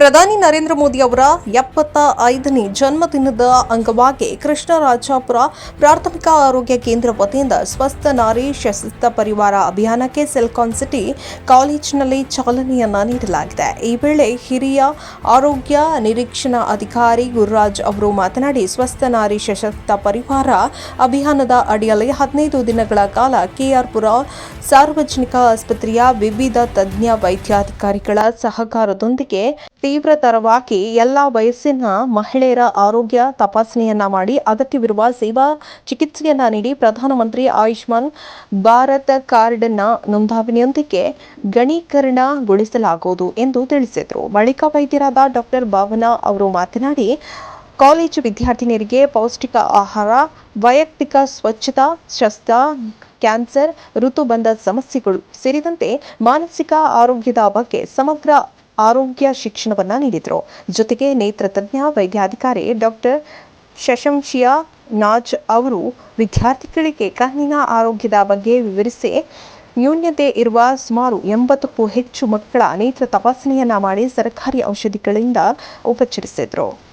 ಪ್ರಧಾನಿ ನರೇಂದ್ರ ಮೋದಿ ಅವರ ಎಪ್ಪತ್ತ ಐದನೇ ಜನ್ಮದಿನದ ಅಂಗವಾಗಿ ಕೃಷ್ಣರಾಜಪುರ ಪ್ರಾಥಮಿಕ ಆರೋಗ್ಯ ಕೇಂದ್ರ ವತಿಯಿಂದ ಸ್ವಸ್ಥ ನಾರಿ ಸಶಕ್ತ ಪರಿವಾರ ಅಭಿಯಾನಕ್ಕೆ ಸಿಲ್ಕಾನ್ ಸಿಟಿ ಕಾಲೇಜಿನಲ್ಲಿ ಚಾಲನೆಯನ್ನ ನೀಡಲಾಗಿದೆ. ಈ ವೇಳೆ ಹಿರಿಯ ಆರೋಗ್ಯ ನಿರೀಕ್ಷಣಾ ಅಧಿಕಾರಿ ಗುರುರಾಜ್ ಅವರು ಮಾತನಾಡಿ, ಸ್ವಸ್ಥ ನಾರಿ ಸಶಕ್ತ ಪರಿವಾರ ಅಭಿಯಾನದ ಅಡಿಯಲ್ಲಿ ಹದಿನೈದು ದಿನಗಳ ಕಾಲ ಕೆಆರ್ಪುರ ಸಾರ್ವಜನಿಕ ಆಸ್ಪತ್ರೆಯ ವಿವಿಧ ತಜ್ಞ ವೈದ್ಯಾಧಿಕಾರಿಗಳ ಸಹಕಾರದೊಂದಿಗೆ ತೀವ್ರತರವಾಗಿ ಎಲ್ಲ ವಯಸ್ಸಿನ ಮಹಿಳೆಯರ ಆರೋಗ್ಯ ತಪಾಸಣೆಯನ್ನ ಮಾಡಿ ಅಗತ್ಯವಿರುವ ಸೇವಾ ಚಿಕಿತ್ಸೆಯನ್ನ ನೀಡಿ ಪ್ರಧಾನಮಂತ್ರಿ ಆಯುಷ್ಮಾನ್ ಭಾರತ ಕಾರ್ಡ್ನ ನೋಂದಣಿಯೊಂದಿಗೆ ಗಣೀಕರಣಗೊಳಿಸಲಾಗುವುದು ಎಂದು ತಿಳಿಸಿದರು. ಬಳಿಕ ವೈದ್ಯರಾದ ಡಾಕ್ಟರ್ ಭಾವನಾ ಅವರು ಮಾತನಾಡಿ, ಕಾಲೇಜು ವಿದ್ಯಾರ್ಥಿನಿಯರಿಗೆ ಪೌಷ್ಟಿಕ ಆಹಾರ, ವೈಯಕ್ತಿಕ ಸ್ವಚ್ಛತಾ, ಶಸ್ತ್ರ, ಕ್ಯಾನ್ಸರ್, ಋತುಬಂಧ ಸಮಸ್ಯೆಗಳು ಸೇರಿದಂತೆ ಮಾನಸಿಕ ಆರೋಗ್ಯದ ಬಗ್ಗೆ ಸಮಗ್ರ ಆರೋಗ್ಯ ಶಿಕ್ಷಣವನ್ನು ನೀಡಿದರು. ಜೊತೆಗೆ ನೇತ್ರ ತಜ್ಞ, ವೈದ್ಯಾಧಿಕಾರಿ ಡಾಕ್ಟರ್ ಶಶಂಶಿಯಾ ನಾಜ್ ಅವರು ವಿದ್ಯಾರ್ಥಿಗಳಿಗೆ ಕಣ್ಣಿನ ಆರೋಗ್ಯದ ಬಗ್ಗೆ ವಿವರಿಸಿ, ನ್ಯೂನ್ಯತೆ ಇರುವ ಸುಮಾರು ಎಂಬತ್ತಕ್ಕೂ ಹೆಚ್ಚು ಮಕ್ಕಳ ನೇತ್ರ ತಪಾಸಣೆಯನ್ನು ಮಾಡಿ ಸರ್ಕಾರಿ ಔಷಧಿಗಳಿಂದ ಉಪಚರಿಸಿದರು.